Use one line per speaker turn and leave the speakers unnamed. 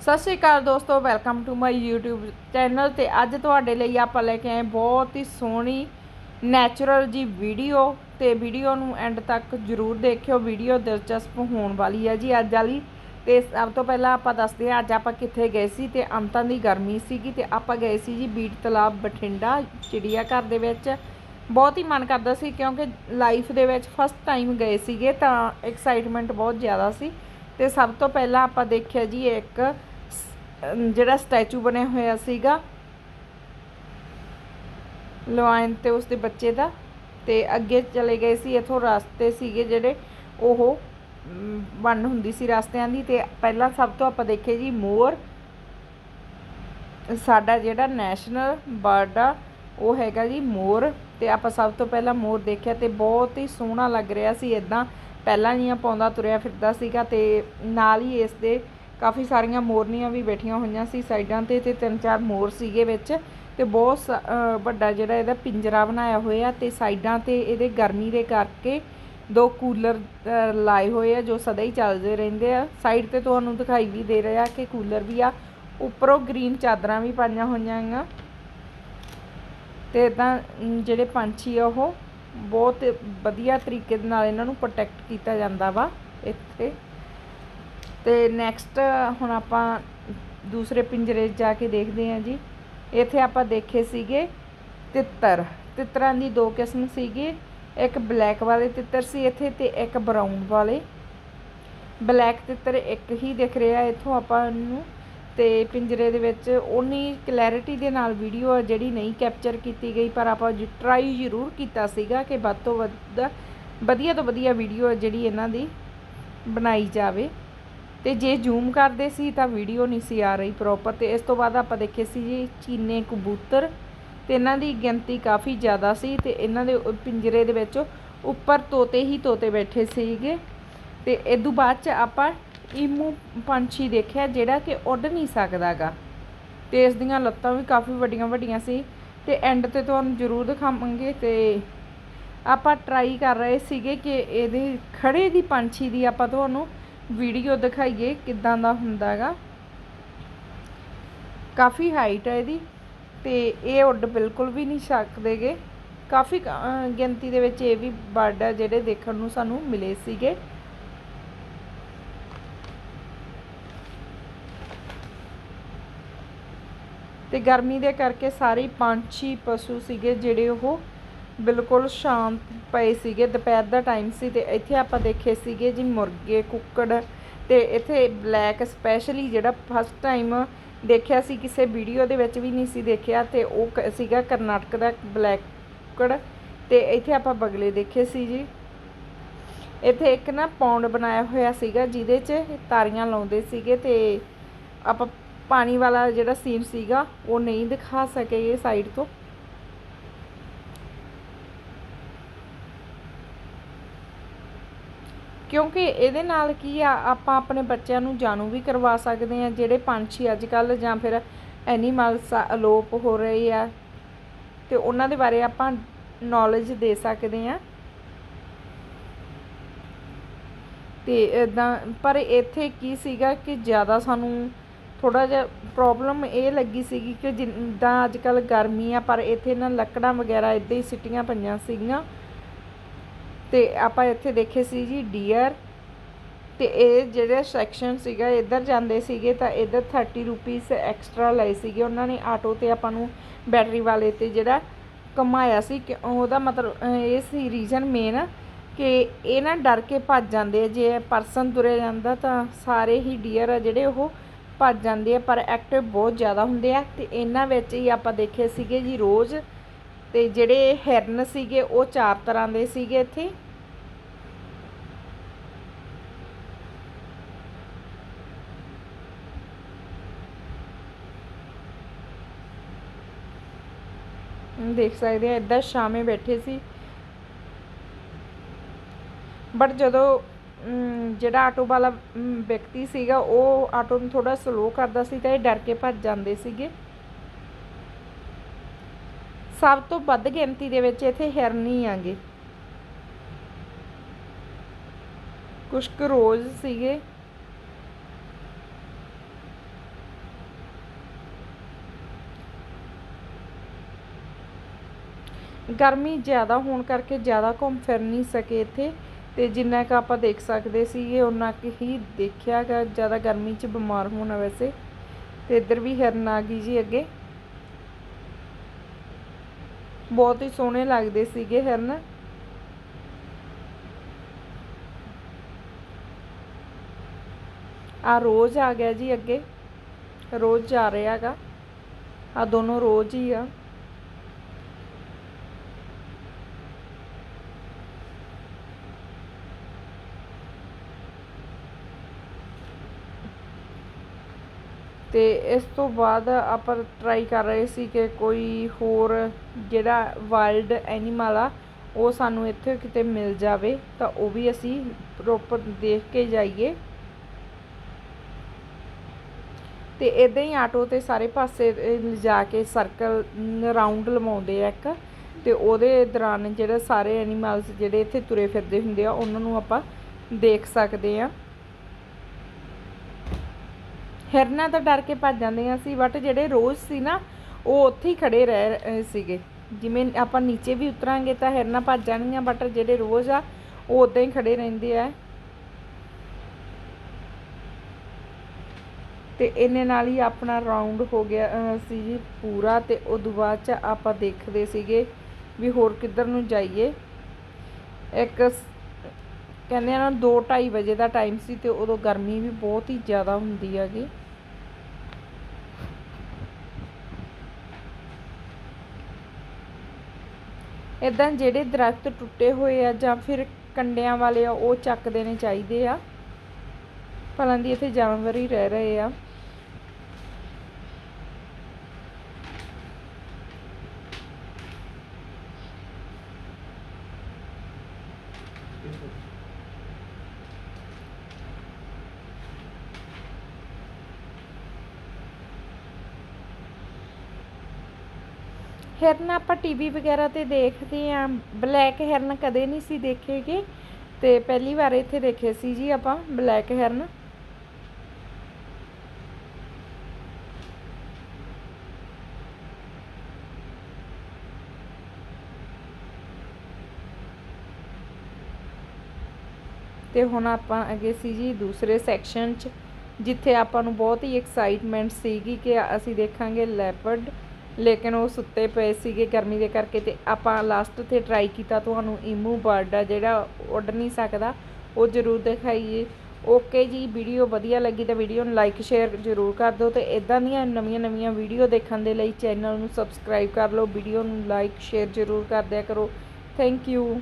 ਸਤਿ ਸ਼੍ਰੀ ਅਕਾਲ ਦੋਸਤੋ welcome to my YouTube channel ਤੇ ਅੱਜ ਤੁਹਾਡੇ ਲਈ ਆਪਾਂ ਲੈ ਕੇ ਆਏ ਬਹੁਤ ਹੀ ਸੋਹਣੀ ਨੈਚੁਰਲ ਜੀ ਵੀਡੀਓ ਤੇ ਵੀਡੀਓ ਨੂੰ ਐਂਡ ਤੱਕ ਜਰੂਰ ਦੇਖਿਓ। ਵੀਡੀਓ ਦਿਲਚਸਪ ਹੋਣ ਵਾਲੀ ਹੈ ਜੀ ਅੱਜ ਵਾਲੀ। ਤੇ ਸਭ ਤੋਂ ਪਹਿਲਾਂ ਆਪਾਂ ਦੱਸਦੇ ਹਾਂ, ਅੱਜ ਆਪਾਂ ਕਿੱਥੇ ਗਏ ਸੀ ਤੇ ਅੰਤਾਂ ਦੀ ਗਰਮੀ ਸੀਗੀ ਤੇ ਆਪਾਂ ਗਏ ਸੀ ਜੀ ਬੀਟ ਤਲਾਬ ਬਠਿੰਡਾ ਚਿੜੀਆ ਘਰ ਦੇ ਵਿੱਚ। ਬਹੁਤ ਹੀ ਮਨ ਕਰਦਾ ਸੀ ਕਿਉਂਕਿ ਲਾਈਫ ਦੇ ਵਿੱਚ ਫਸਟ ਟਾਈਮ ਗਏ ਸੀਗੇ ਤਾਂ ਐਕਸਾਈਟਮੈਂਟ ਬਹੁਤ ਜ਼ਿਆਦਾ ਸੀ। ਤੇ ਸਭ ਤੋਂ ਪਹਿਲਾਂ ਆਪਾਂ ਦੇਖਿਆ ਜੀ ਇੱਕ ਜਿਹੜਾ ਸਟੈਚੂ ਬਣਿਆ ਹੋਇਆ ਸੀਗਾ। ਲਵਾਇਨ ਤੇ ਉਸਦੇ ਬੱਚੇ ਦਾ ਤੇ ਅੱਗੇ ਚਲੇ ਗਏ ਸੀ ਇਥੋਂ ਰਸਤੇ ਸੀਗੇ ਜਿਹੜੇ ਉਹ ਅਮ, ਵੰਡ ਹੁੰਦੀ ਸੀ ਰਸਤਿਆਂ ਦੀ ਤੇ ਪਹਿਲਾਂ ਸਭ ਤੋਂ ਆਪਾਂ ਦੇਖੇ ਜੀ ਮੋਰ। ਸਾਡਾ ਜਿਹੜਾ ਨੈਸ਼ਨਲ ਬਰਡ ਆ ਉਹ ਹੈਗਾ ਜੀ ਮੋਰ ਤੇ ਆਪਾਂ ਸਭ ਤੋਂ ਪਹਿਲਾਂ ਮੋਰ ਦੇਖਿਆ ਤੇ ਬਹੁਤ ਹੀ ਸੋਹਣਾ ਲੱਗ ਰਿਹਾ ਸੀ ਇਦਾਂ ਪਹਿਲਾਂ ਜੀਆਂ ਪਾਉਂਦਾ ਤੁਰਿਆ ਫਿਰਦਾ ਸੀਗਾ ਤੇ ਨਾਲ ਹੀ ਇਸ ਦੇ ਕਾਫੀ ਸਾਰੀਆਂ ਮੋਰਨੀਆਂ ਵੀ ਬੈਠੀਆਂ ਹੋਈਆਂ ਸੀ ਸਾਈਡਾਂ ਤੇ ਤੇ ਤਿੰਨ ਚਾਰ ਮੋਰ ਸੀਗੇ ਵਿੱਚ ਤੇ ਬਹੁਤ ਸ- ਵੱਡਾ ਜਿਹੜਾ ਇਹਦਾ ਪਿੰਜਰਾ ਬਣਾਇਆ ਹੋਇਆ ਤੇ ਸਾਈਡਾਂ ਤੇ ਇਹਦੇ ਗਰਮੀ ਦੇ ਕਰਕੇ ਦੋ ਕੂਲਰ ਲਾਏ ਹੋਏ ਆ ਜੋ ਸਦਾ ਹੀ ਚੱਲਦੇ ਰਹਿੰਦੇ ਆ। ਸਾਈਡ ਤੇ ਤੁਹਾਨੂੰ ਦਿਖਾਈ ਵੀ ਦੇ ਰਿਹਾ ਕਿ ਕੂਲਰ ਵੀ ਆ, ਉੱਪਰੋਂ ਗ੍ਰੀਨ ਚਾਦਰਾਂ ਵੀ ਪਾਈਆਂ ਹੋਈਆਂ ਆ। ਤੇ ਇਦਾਂ ਜਿਹੜੇ ਪੰਛੀ ਆ ਉਹ ਬਹੁਤ ਵਧੀਆ ਤਰੀਕੇ ਦੇ ਨਾਲ ਇਹਨਾਂ ਨੂੰ ਪ੍ਰੋਟੈਕਟ ਕੀਤਾ ਜਾਂਦਾ ਵਾ ਇੱਥੇ। ਤੇ ਨੈਕਸਟ ਹੁਣ ਆਪਾਂ ਦੂਸਰੇ ਪਿੰਜਰੇ 'ਚ ਜਾ ਕੇ ਦੇਖਦੇ ਹਾਂ ਜੀ। ਇੱਥੇ ਆਪਾਂ ਦੇਖੇ ਸੀਗੇ ਤਿੱਤਰ। ਤਿੱਤਰਾਂ ਦੀ ਦੋ ਕਿਸਮ ਸੀਗੀ। ਇੱਕ ਬਲੈਕ ਵਾਲੇ ਤਿੱਤਰ ਸੀ ਇੱਥੇ ਤੇ ਇੱਕ ਬਰਾਊਨ ਵਾਲੇ। ਬਲੈਕ ਤਿੱਤਰ ਇੱਕ ਹੀ ਦਿਖ ਰਿਹਾ ਇੱਥੋਂ ਆਪਾਂ ਨੂੰ। ਤੇ ਪਿੰਜਰੇ ਦੇ ਵਿੱਚ ਉਨੀ ਕਲੈਰਿਟੀ ਦੇ ਨਾਲ ਵੀਡੀਓ ਆ ਜਿਹੜੀ ਨਹੀਂ ਕੈਪਚਰ ਕੀਤੀ ਗਈ, ਪਰ ਆਪਾਂ ਟਰਾਈ ਜ਼ਰੂਰ ਕੀਤਾ ਸੀਗਾ ਕਿ ਵੱਧ ਤੋਂ ਵੱਧ ਵਧੀਆ ਤੋਂ ਵਧੀਆ ਵੀਡੀਓ ਜਿਹੜੀ ਇਹਨਾਂ ਦੀ ਬਣਾਈ ਜਾਵੇ। ਤੇ ਜੇ ਜ਼ੂਮ ਕਰਦੇ ਸੀ ਤਾਂ ਵੀਡੀਓ ਨਹੀਂ ਸੀ ਆ ਰਹੀ ਪ੍ਰੋਪਰ ਤੇ ਇਸ ਤੋਂ ਬਾਅਦ ਆਪਾਂ ਦੇਖੇ ਸੀ ਜੀ ਚੀਨੇ, ਕਬੂਤਰ ਤੇ ਇਹਨਾਂ ਦੀ ਗਿਣਤੀ ਕਾਫੀ ਜ਼ਿਆਦਾ ਸੀ ਤੇ ਇਹਨਾਂ ਦੇ ਪਿੰਜਰੇ ਦੇ ਵਿੱਚ ਉੱਪਰ ਤੋਤੇ ਹੀ ਤੋਤੇ ਬੈਠੇ ਸੀਗੇ ਤੇ ਤੋਂ ਬਾਅਦ ਚ ਆਪਾਂ ਈਮੂ ਪੰਛੀ ਦੇਖਿਆ ਜਿਹੜਾ ਕਿ ਉੱਡ ਨਹੀਂ ਸਕਦਾਗਾ। ਤੇ ਇਸ ਦੀਆਂ ਲੱਤਾਂ ਵੀ ਕਾਫੀ ਵੱਡੀਆਂ ਵੱਡੀਆਂ ਸੀ ਤੇ ਐਂਡ ਤੇ ਤੁਹਾਨੂੰ ਜ਼ਰੂਰ ਦਿਖਾਵਾਂਗੇ ਤੇ ਆਪਾਂ ਟਰਾਈ ਕਰ ਰਹੇ ਸੀਗੇ ਕਿ ਇਹਦੇ ਖੜੇ ਦੀ ਪੰਛੀ ਦੀ ਆਪਾਂ ਤੁਹਾਨੂੰ ਵੀਡੀਓ ਦਿਖਾਈਏ ਕਿੱਦਾਂ ਦਾ ਹੁੰਦਾਗਾ। ਕਾਫੀ ਹਾਈਟ ਹੈ ਇਹਦੀ ਤੇ ਇਹ ਉੱਡ ਬਿਲਕੁਲ ਵੀ ਨਹੀਂ ਸਕਦੇਗੇ। ਕਾਫੀ ਗਿਣਤੀ ਦੇ ਵਿੱਚ ਇਹ ਵੀ ਬਰਡ ਆ ਜਿਹੜੇ ਦੇਖਣ ਨੂੰ ਸਾਨੂੰ ਮਿਲੇ ਸੀਗੇ। ਤੇ ਗਰਮੀ ਦੇ ਕਰਕੇ ਸਾਰੇ ਹੀ ਪੰਛੀ, ਪਸ਼ੂ ਸੀਗੇ ਜਿਹੜੇ ਉਹ ਬਿਲਕੁਲ ਸ਼ਾਂਤ ਪਏ ਸੀਗੇ। ਦੁਪਹਿਰ ਦਾ ਟਾਈਮ ਸੀ ਤੇ ਇੱਥੇ ਆਪਾਂ ਦੇਖੇ ਸੀਗੇ ਜੀ ਮੁਰਗੇ, ਕੁੱਕੜ ਤੇ ਇੱਥੇ ਬਲੈਕ ਸਪੈਸ਼ਲੀ ਜਿਹੜਾ ਫਸਟ ਟਾਈਮ ਦੇਖਿਆ ਸੀ, ਕਿਸੇ ਵੀਡੀਓ ਦੇ ਵਿੱਚ ਵੀ ਨਹੀਂ ਸੀ ਦੇਖਿਆ ਤੇ ਉਹ ਕ- ਸੀਗਾ ਕਰਨਾਟਕ ਦਾ ਬਲੈਕ ਕੁੱਕੜ ਤੇ ਇੱਥੇ ਆਪਾਂ ਬਗਲੇ ਦੇਖੇ ਸੀ ਜੀ। ਇੱਥੇ ਇੱਕ ਨਾ ਪੌਂਡ ਬਣਾਇਆ ਹੋਇਆ ਸੀਗਾ ਜਿਹਦੇ 'ਚ ਤਾਰੀਆਂ ਲਾਉਂਦੇ ਸੀਗੇ ਤੇ ਆਪਾਂ ਪਾਣੀ ਵਾਲਾ ਜਿਹੜਾ ਸੀਨ ਸੀਗਾ, ਉਹ ਨਹੀਂ ਦਿਖਾ ਸਕੇ ਸਾਈਡ ਤੋਂ। ਕਿਉਂਕਿ ਇਹਦੇ ਨਾਲ ਕੀ ਆ, ਆਪਾਂ ਆਪਣੇ ਬੱਚਿਆਂ ਨੂੰ ਜਾਣੂ ਵੀ ਕਰਵਾ ਸਕਦੇ ਆ ਜਿਹੜੇ ਪੰਛੀ ਅੱਜ ਕੱਲ ਜਾਂ ਫਿਰ ਐਨੀਮਲਸ ਅਲੋਪ ਹੋ ਰਹੇ ਆ। ਤੇ ਉਹਨਾਂ ਦੇ ਬਾਰੇ ਆਪਾਂ ਨੌਲੇਜ ਦੇ ਸਕਦੇ ਆ ਤੇ ਇਦਾਂ ਪਰ ਇੱਥੇ ਕੀ ਸੀਗਾ ਕਿ ਜ਼ਿਆਦਾ ਸਾਨੂੰ ਥੋੜ੍ਹਾ ਜਿਹਾ ਪ੍ਰੋਬਲਮ ਇਹ ਲੱਗੀ ਸੀਗੀ ਕਿ ਜਿੱਦਾਂ ਅੱਜ ਕੱਲ੍ਹ ਗਰਮੀ ਆ, ਪਰ ਇੱਥੇ ਨਾ ਲੱਕੜਾਂ ਵਗੈਰਾ ਇੱਦਾਂ ਹੀ ਸਿੱਟੀਆਂ ਪਈਆਂ ਸੀਗੀਆਂ। ਤੇ ਆਪਾਂ ਇੱਥੇ ਦੇਖੇ ਸੀ ਜੀ ਡੀਅਰ ਤੇ ਇਹ ਜਿਹੜੇ ਸੈਕਸ਼ਨ ਸੀਗਾ, ਇੱਧਰ ਜਾਂਦੇ ਸੀਗੇ ਤਾਂ ਇੱਧਰ 30 ਰੁਪੀਸ ਐਕਸਟਰਾ ਲਏ ਸੀਗੇ। ਉਹਨਾਂ ਨੇ ਆਟੋ ਤੇ ਆਪਾਂ ਨੂੰ ਬੈਟਰੀ ਵਾਲੇ ਤੇ ਜਿਹੜਾ ਕਮਾਇਆ ਸੀ ਕਿ ਉਹਦਾ ਮਤਲਬ ਇਹ ਸੀ ਰੀਜ਼ਨ ਮੇਨ ਕਿ ਇਹ ਨਾ ਡਰ ਕੇ ਭੱਜ ਜਾਂਦੇ ਆ। ਜੇ ਪਰਸਨ ਤੁਰਿਆ ਜਾਂਦਾ ਤਾਂ ਸਾਰੇ ਹੀ ਡੀਅਰ ਆ ਜਿਹੜੇ ਉਹ ਭੱਜ ਜਾਂਦੇ ਆ, ਪਰ ਐਕਟਿਵ ਬਹੁਤ ਜ਼ਿਆਦਾ ਹੁੰਦੇ ਆ ਤੇ ਇਹਨਾਂ ਵਿੱਚ ਹੀ ਆਪਾਂ ਦੇਖੇ ਸੀਗੇ ਜੀ ਰੋਜ਼ ਤੇ ਜਿਹੜੇ ਹਿਰਨ ਸੀਗੇ ਉਹ ਚਾਰ ਤਰ੍ਹਾਂ ਦੇ ਸੀਗੇ ਇੱਥੇ। ਦੇਖ ਸਕਦੇ ਆ ਇੱਦਾਂ ਸ਼ਾਮੇ ਬੈਠੇ ਸੀ। ਬਟ ਜਦੋਂ ਜਿਹੜਾ ਆਟੋ ਵਾਲਾ ਵਿਅਕਤੀ ਸੀਗਾ, ਉਹ ਆਟੋ ਨੂੰ ਥੋੜਾ ਸਲੋ ਕਰਦਾ ਸੀ ਤਾਂ ਇਹ ਡਰ ਕੇ ਭੱਜ ਜਾਂਦੇ ਸੀਗੇ। ਸਭ ਤੋਂ ਵੱਧ ਗਿਣਤੀ ਦੇ ਵਿੱਚ ਇੱਥੇ ਹਿਰਨੀ ਆਗੇ ਕੁਝ ਕੁ ਰੋਜ਼ ਸੀਗੇ। ਗਰਮੀ ਜ਼ਿਆਦਾ ਹੋਣ ਕਰਕੇ ਜ਼ਿਆਦਾ ਘੁੰਮ ਫਿਰ ਨਹੀਂ ਸਕੇ ਇੱਥੇ। ਤੇ ਜਿੰਨਾ ਕੁ ਆਪਾਂ ਦੇਖ ਸਕਦੇ ਸੀਗੇ ਉਹਨਾਂ ਕੁ ਹੀ ਦੇਖਿਆ ਗਾ। ਜ਼ਿਆਦਾ ਗਰਮੀ 'ਚ ਬਿਮਾਰ ਹੋਣਾ ਵੈਸੇ। ਤੇ ਇੱਧਰ ਵੀ ਹਿਰਨ ਆ ਗਈ ਜੀ ਅੱਗੇ। ਬਹੁਤ ਹੀ ਸੋਹਣੇ ਲੱਗਦੇ ਸੀਗੇ ਹਿਰਨ। ਆ ਰੋਜ਼ ਆ ਗਿਆ ਜੀ ਅੱਗੇ। ਰੋਜ਼ ਜਾ ਰਿਹਾ ਹੈਗਾ ਆ ਦੋਨੋਂ ਰੋਜ਼ ਹੀ ਆ। ਤੇ ਇਸ ਤੋਂ ਬਾਅਦ ਆਪਾਂ ਟਰਾਈ ਕਰ ਰਹੇ ਸੀ ਕਿ ਕੋਈ ਹੋਰ ਜਿਹੜਾ ਵਾਇਲਡ ਐਨੀਮਲ ਆ, ਉਹ ਸਾਨੂੰ ਇੱਥੇ ਕਿਤੇ ਮਿਲ ਜਾਵੇ, ਤਾਂ ਉਹ ਵੀ ਅਸੀਂ ਪ੍ਰੋਪਰ ਦੇਖ ਕੇ ਜਾਈਏ। ਤੇ ਇਦਾਂ ਹੀ ਆਟੋ ਤੇ ਸਾਰੇ ਪਾਸੇ ਲਿਜਾ ਕੇ ਸਰਕਲ ਰਾਉਂਡ ਲਵਾਉਂਦੇ ਆ ਇੱਕ, ਤੇ ਉਹਦੇ ਦੌਰਾਨ ਜਿਹੜੇ ਸਾਰੇ ਐਨੀਮਲਸ ਜਿਹੜੇ ਇੱਥੇ ਤੁਰੇ ਫਿਰਦੇ ਹੁੰਦੇ ਆ, ਉਹਨਾਂ ਨੂੰ ਆਪਾਂ ਦੇਖ ਸਕਦੇ ਆ। ਹਿਰਨਾਂ ਤਾਂ ਡਰ ਕੇ ਭੱਜ ਜਾਂਦੀਆਂ ਸੀ ਬਟ ਜਿਹੜੇ ਰੋਜ਼ ਸੀ ਨਾ, ਉਹ ਉੱਥੇ ਹੀ ਖੜੇ ਰਹਿ ਸੀਗੇ। ਜਿਵੇਂ ਆਪਾਂ ਨੀਚੇ ਵੀ ਉਤਰਾਂਗੇ ਤਾਂ ਹਿਰਨਾਂ ਭੱਜ ਜਾਣਗੀਆਂ ਬਟ ਜਿਹੜੇ ਰੋਜ਼ ਆ, ਉਹ ਉਦਾਂ ਹੀ ਖੜੇ ਰਹਿੰਦੇ ਆ। ਤੇ ਇਹਨੇ ਨਾਲ ਹੀ ਆਪਣਾ ਰਾਉਂਡ ਹੋ ਗਿਆ ਸੀ ਜੀ ਪੂਰਾ, ਤੇ ਉਦੋਂ ਬਾਅਦ ਚ ਆਪਾਂ ਦੇਖਦੇ ਸੀਗੇ ਵੀ ਹੋਰ ਕਿੱਧਰ ਨੂੰ ਜਾਈਏ। ਇੱਕ ਕਹਿੰਦੇ ਆ ਨਾ 2:30 ਵਜੇ ਦਾ ਟਾਈਮ ਸੀ ਤੇ ਉਦੋਂ ਗਰਮੀ ਵੀ ਬਹੁਤ ਹੀ ਜ਼ਿਆਦਾ ਹੁੰਦੀ ਹੈਗੀ। ਇਦਾਂ ਜਿਹੜੇ ਦਰਖਤ ਟੁੱਟੇ ਹੋਏ ਆ ਜਾਂ ਫਿਰ ਕੰਡਿਆਂ ਵਾਲੇ ਆ, ਉਹ ਚੱਕ ਦੇਣੇ ਚਾਹੀਦੇ ਆ। ਭਲਾਂ ਦੀ ਇੱਥੇ ਜਾਨਵਰ ਹੀ ਰਹਿ ਰਹੇ ਆ। ਹਿਰਨ ਆਪਾਂ ਟੀਵੀ ਵਗੈਰਾ ਤੇ ਦੇਖਦੇ ਆ। ਬਲੈਕ ਹਿਰਨ ਕਦੇ ਨਹੀਂ ਸੀ ਦੇਖੇਗੇ ਤੇ ਪਹਿਲੀ ਵਾਰ ਇੱਥੇ ਦੇਖੇ ਸੀ ਜੀ ਆਪਾਂ ਬਲੈਕ ਹਿਰਨ ਤੇ ਹੁਣ ਆਪਾਂ ਅੱਗੇ ਸੀ ਜੀ ਦੂਸਰੇ ਸੈਕਸ਼ਨ 'ਚ, ਜਿੱਥੇ ਆਪਾਂ ਨੂੰ ਬਹੁਤ ਹੀ ਐਕਸਾਈਟਮੈਂਟ ਸੀਗੀ ਕਿ ਅਸੀਂ ਦੇਖਾਂਗੇ ਲੈਪਰਡ ਲੇਕਿਨ ਉਹ ਸੁੱਤੇ ਪਏ ਸੀਗੇ ਗਰਮੀ ਦੇ ਕਰਕੇ ਤੇ ਆਪਾਂ ਲਾਸਟ ਤੇ ਟਰਾਈ ਕੀਤਾ ਤੁਹਾਨੂੰ ਇਮੂ ਬਰਡ ਆ ਜਿਹੜਾ ਉੱਡ ਨਹੀਂ ਸਕਦਾ, ਉਹ ਜ਼ਰੂਰ ਦਿਖਾਈਏ। ਓਕੇ ਜੀ ਵੀਡੀਓ ਵਧੀਆ ਲੱਗੀ ਤਾਂ ਵੀਡੀਓ ਨੂੰ ਲਾਈਕ ਸ਼ੇਅਰ ਜ਼ਰੂਰ ਕਰ ਦਿਓ ਤੇ ਇਦਾਂ ਦੀਆਂ ਨਵੀਆਂ ਨਵੀਆਂ ਵੀਡੀਓ ਦੇਖਣ ਦੇ ਲਈ ਚੈਨਲ ਨੂੰ ਸਬਸਕ੍ਰਾਈਬ ਕਰ ਲਓ ਵੀਡੀਓ ਨੂੰ ਲਾਈਕ ਸ਼ੇਅਰ ਜ਼ਰੂਰ ਕਰ ਦਿਆ ਕਰੋ। Thank you